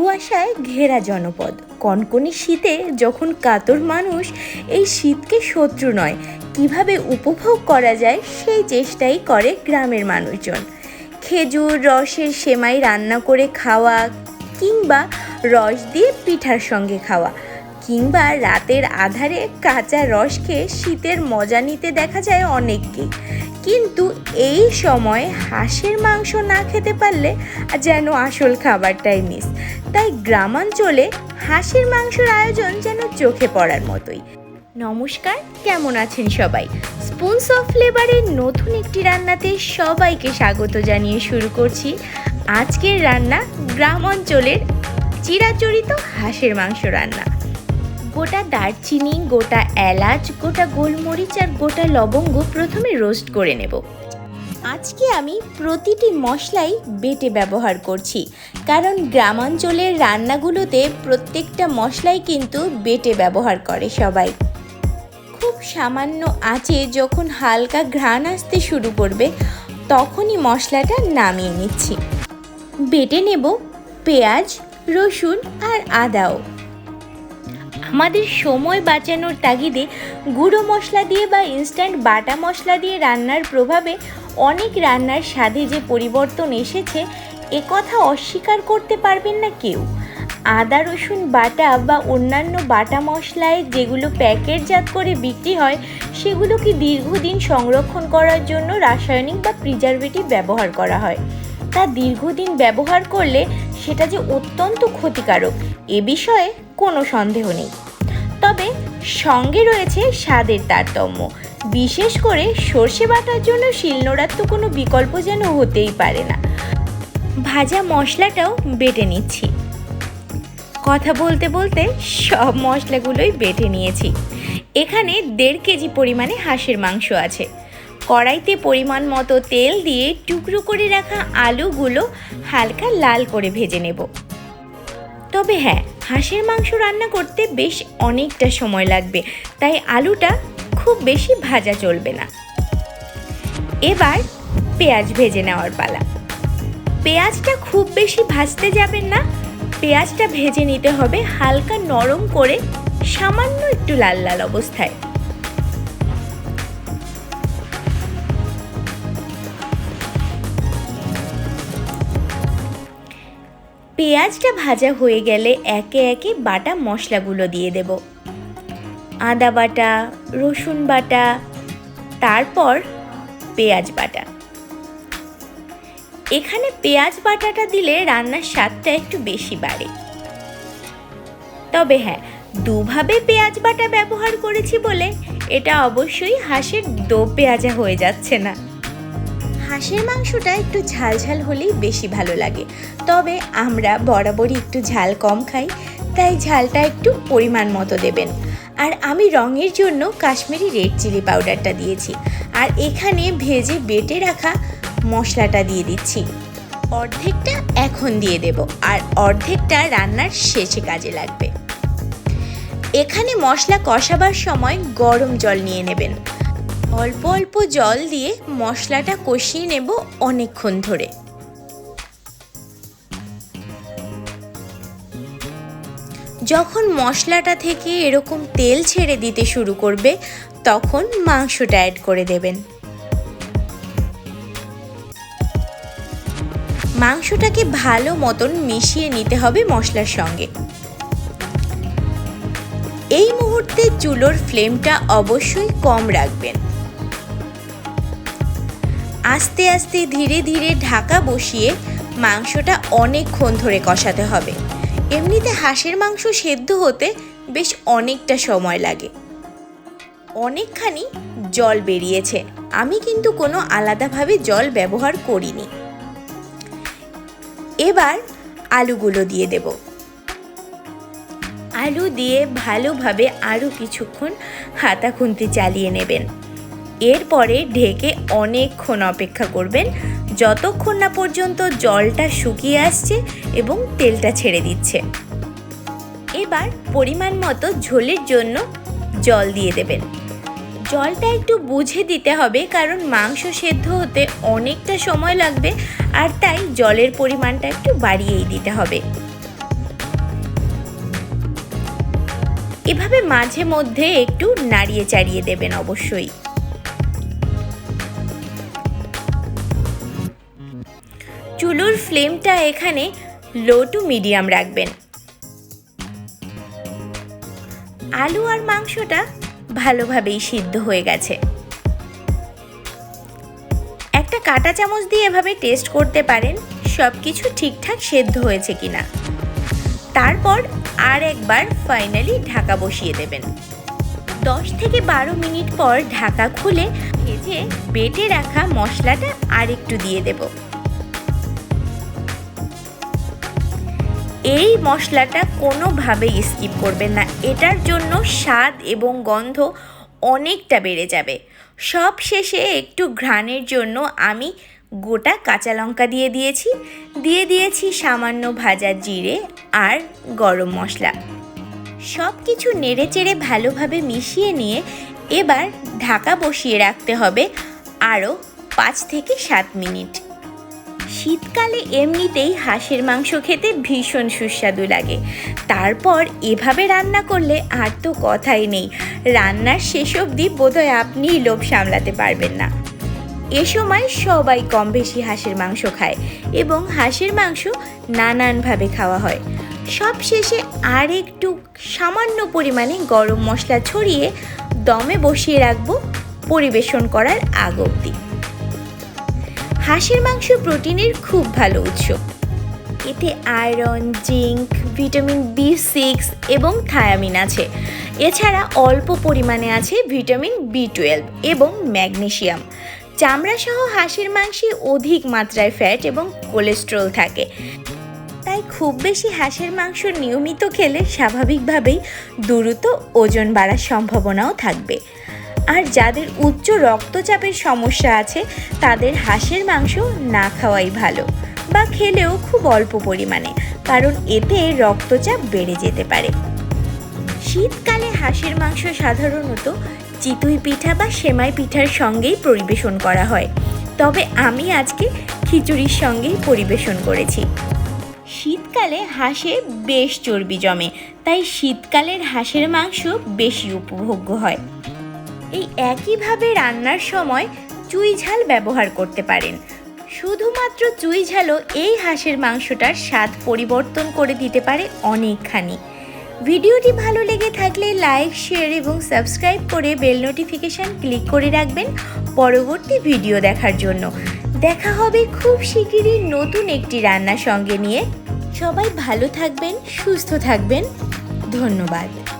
কুয়াশায় ঘেরা জনপদ। কনকনি শীতে যখন কাতর মানুষ এই শীতকে শত্রু নয়, কীভাবে উপভোগ করা যায় সেই চেষ্টাই করে গ্রামের মানুষজন। খেজুর, রসের সেমাই রান্না করে খাওয়া কিংবা রস দিয়ে পিঠার সঙ্গে খাওয়া, কিংবা রাতের আধারে কাঁচা রস খেয়ে শীতের মজা নিতে দেখা যায় অনেককেই। কিন্তু এই সময় হাঁসের মাংস না খেতে পারলে যেন আসল খাবারটাই মিস তাই গ্রামাঞ্চলে হাঁসের মাংসের আয়োজন যেন চোখে পড়ার মতোই। নমস্কার, কেমন আছেন সবাই? স্পুনস অফ ফ্লেভারের নতুন একটি রান্নাতে সবাইকে স্বাগত জানিয়ে শুরু করছি। আজকের রান্না গ্রাম অঞ্চলের চিরাচরিত হাঁসের মাংস রান্না। গোটা দারচিনি, গোটা এলাচ, গোটা গোলমরিচ আর গোটা লবঙ্গ প্রথমে রোস্ট করে নেব। আজকে আমি প্রতিটি মশলাই বেটে ব্যবহার করছি, কারণ গ্রামাঞ্চলের রান্নাগুলোতে প্রত্যেকটা মশলাই কিন্তু বেটে ব্যবহার করে সবাই। খুব সামান্য আঁচে যখন হালকা ঘ্রাণ আসতে শুরু করবে, তখনই মশলাটা নামিয়ে নিচ্ছি। বেটে নেব পেঁয়াজ, রসুন আর আদাও। আমাদের সময় বাঁচানোর তাগিদে গুঁড়ো মশলা দিয়ে বা ইনস্ট্যান্ট বাটা মশলা দিয়ে রান্নার প্রভাবে অনেক রান্নার স্বাদে যে পরিবর্তন এসেছে কথা অস্বীকার করতে পারবেন না কেউ। আদা, রসুন বাটা বা অন্যান্য বাটা মশলায় যেগুলো প্যাকেটজাত করে বিক্রি হয় সেগুলো কি দীর্ঘদিন সংরক্ষণ করার জন্য রাসায়নিক বা প্রিজারভেটিভ ব্যবহার করা হয়। তা দীর্ঘদিন ব্যবহার করলে সেটা যে অত্যন্ত ক্ষতিকারক এ বিষয়ে কোনো সন্দেহ নেই। তবে সঙ্গে রয়েছে স্বাদের তারতম্য। বিশেষ করে সর্ষে বাটার জন্য শিলনোড়ার তো কোনো বিকল্প যেন হতেই পারে না। ভাজা মশলাটাও বেটে নিচ্ছি। কথা বলতে বলতে সব মশলাগুলোই বেটে নিয়েছি। এখানে দেড় কেজি পরিমাণে হাঁসের মাংস আছে। কড়াইতে পরিমাণ মতো তেল দিয়ে টুকরো করে রাখা আলুগুলো হালকা লাল করে ভেজে নেব। তবে হ্যাঁ হাঁসের মাংস রান্না করতে বেশ অনেকটা সময় লাগবে, তাই আলুটা খুব বেশি ভাজা চলবে না। এবার পেঁয়াজ ভেজে নেওয়ার পালা। পেঁয়াজটা খুব বেশি ভাজতে যাবেন না, পেঁয়াজটা ভেজে নিতে হবে হালকা নরম করে সামান্য একটু লাল লাল অবস্থায়। পেঁয়াজটা ভাজা হয়ে গেলে একে একে বাটা মশলাগুলো দিয়ে দেব। আদা বাটা, রসুন বাটা, তারপর পেঁয়াজ বাটা। এখানে পেঁয়াজ বাটাটা দিলে রান্নার স্বাদটা একটু বেশি বাড়ে। তবে হ্যাঁ দুভাবে পেঁয়াজ বাটা ব্যবহার করেছি বলে এটা অবশ্যই হাঁসের দো পেঁয়াজা হয়ে যাচ্ছে না। হাঁসের মাংসটা একটু ঝাল ঝাল হলেই বেশি ভালো লাগে। তবে আমরা বরাবরই একটু ঝাল কম খাই, তাই ঝালটা একটু পরিমাণ মতো দেবেন। আর আমি রঙের জন্য কাশ্মীরি রেড চিলি পাউডারটা দিয়েছি। আর এখানে ভেজে বেটে রাখা মশলাটা দিয়ে দিচ্ছি। অর্ধেকটা এখন দিয়ে দেব, আর অর্ধেকটা রান্নার শেষে কাজে লাগবে। এখানে মশলা কষাবার সময় গরম জল নিয়ে নেবেন। অল্প অল্প জল দিয়ে মশলাটা কষিয়ে নেব অনেকক্ষণ ধরে। যখন মশলাটা থেকে এরকম তেল ছেড়ে দিতে শুরু করবে, তখন মাংসটা অ্যাড করে দেবেন। মাংসটাকে ভালো মতন মিশিয়ে নিতে হবে মশলার সঙ্গে। এই মুহূর্তে চুলোর ফ্লেমটা অবশ্যই কম রাখবেন। আস্তে আস্তে ধীরে ধীরে ঢাকা বসিয়ে মাংসটা অনেকক্ষণ ধরে কষাতে হবে। এমনিতে হাঁসের মাংস সেদ্ধ হতে বেশ অনেকটা সময় লাগে। অনেকখানি জল বেরিয়েছে। আমি কিন্তু কোনো আলাদাভাবে জল ব্যবহার করিনি। এবার আলুগুলো দিয়ে দেব। আলু দিয়ে ভালোভাবে আরও কিছুক্ষণ হাতা খুন্তি চালিয়ে নেবেন। এরপরে ঢেকে অনেকক্ষণ অপেক্ষা করবেন। যতক্ষণ না পর্যন্ত জলটা শুকিয়ে আসছে এবং তেলটা ছেড়ে দিচ্ছে। এবার পরিমাণ মতো ঝোলের জন্য জল দিয়ে দেবেন। জলটা একটু বুঝে দিতে হবে, কারণ মাংস সেদ্ধ হতে অনেকটা সময় লাগবে আর তাই জলের পরিমাণটা একটু বাড়িয়েই দিতে হবে। এভাবে মাঝে মধ্যে একটু নাড়িয়ে চাড়িয়ে দেবেন অবশ্যই। চুলোর ফ্লেমটা এখানে লো টু মিডিয়াম রাখবেন। আলু আর মাংসটা ভালোভাবেই সিদ্ধ হয়ে গেছে। একটা কাঁটা চামচ দিয়ে এভাবে টেস্ট করতে পারেন সব কিছু ঠিকঠাক সেদ্ধ হয়েছে কিনা। তারপর আর একবার ফাইনালি ঢাকা বসিয়ে দেবেন। দশ থেকে বারো মিনিট পর ঢাকা খুলে ভেজে বেটে রাখা মশলাটা আর একটু দিয়ে দেব। এই মশলাটা কোনোভাবেই স্কিপ করবেন না। এটার জন্য স্বাদ এবং গন্ধ অনেকটা বেড়ে যাবে। সব শেষে একটু ঘ্রাণের জন্য আমি গোটা কাঁচা লঙ্কা দিয়ে দিয়েছি। দিয়ে দিয়েছি সামান্য ভাজা জিরে আর গরম মশলা। সব কিছু নেড়ে চেড়ে ভালোভাবে মিশিয়ে নিয়ে এবার ঢাকা বসিয়ে রাখতে হবে আরও পাঁচ থেকে সাত মিনিট। শীতকালে এমনিতেই হাঁসের মাংস খেতে ভীষণ সুস্বাদু লাগে। তারপর এভাবে রান্না করলে আর তো কথাই নেই। রান্নার শেষ অবধি বোধহয় আপনিই লোভ সামলাতে পারবেন না। এ সময় সবাই কম বেশি হাঁসের মাংস খায় এবং হাঁসের মাংস নানানভাবে খাওয়া হয়। সব শেষে আর একটু সামান্য পরিমাণে গরম মশলা ছড়িয়ে দমে বসিয়ে রাখব পরিবেশন করার আগ অবধি। হাঁসের মাংস প্রোটিনের খুব ভালো উৎস। এতে iron, zinc, vitamin B six এবং থায়ামিন আছে। এছাড়া অল্প পরিমাণে আছে ভিটামিন বি টুয়েলভ এবং ম্যাগনেশিয়াম। চামড়া সহ হাঁসের মাংসে অধিক মাত্রায় ফ্যাট এবং কোলেস্ট্রল থাকে। তাই খুব বেশি হাঁসের মাংস নিয়মিত খেলে স্বাভাবিকভাবেই দ্রুত ওজন বাড়ার সম্ভাবনাও থাকবে। আর যাদের উচ্চ রক্তচাপের সমস্যা আছে, তাদের হাঁসের মাংস না খাওয়াই ভালো বা খেলেও খুব অল্প পরিমাণে, কারণ এতে রক্তচাপ বেড়ে যেতে পারে। শীতকালে হাঁসের মাংস সাধারণত চিতুই পিঠা বা সেমাই পিঠার সঙ্গেই পরিবেশন করা হয়। তবে আমি আজকে খিচুড়ির সঙ্গেই পরিবেশন করেছি। শীতকালে হাঁসে বেশ চর্বি জমে, তাই শীতকালের হাঁসের মাংস বেশি উপভোগ্য হয়। এই একইভাবে রান্নার সময় চুই ঝাল ব্যবহার করতে পারেন। শুধুমাত্র চুই ঝালও এই হাঁসের মাংসটার স্বাদ পরিবর্তন করে দিতে পারে অনেকখানি। ভিডিওটি ভালো লেগে থাকলে লাইক, শেয়ার এবং সাবস্ক্রাইব করে বেল নোটিফিকেশান ক্লিক করে রাখবেন পরবর্তী ভিডিও দেখার জন্য। দেখা হবে খুব শিগগিরই নতুন একটি রান্না সঙ্গে নিয়ে। সবাই ভালো থাকবেন, সুস্থ থাকবেন। ধন্যবাদ।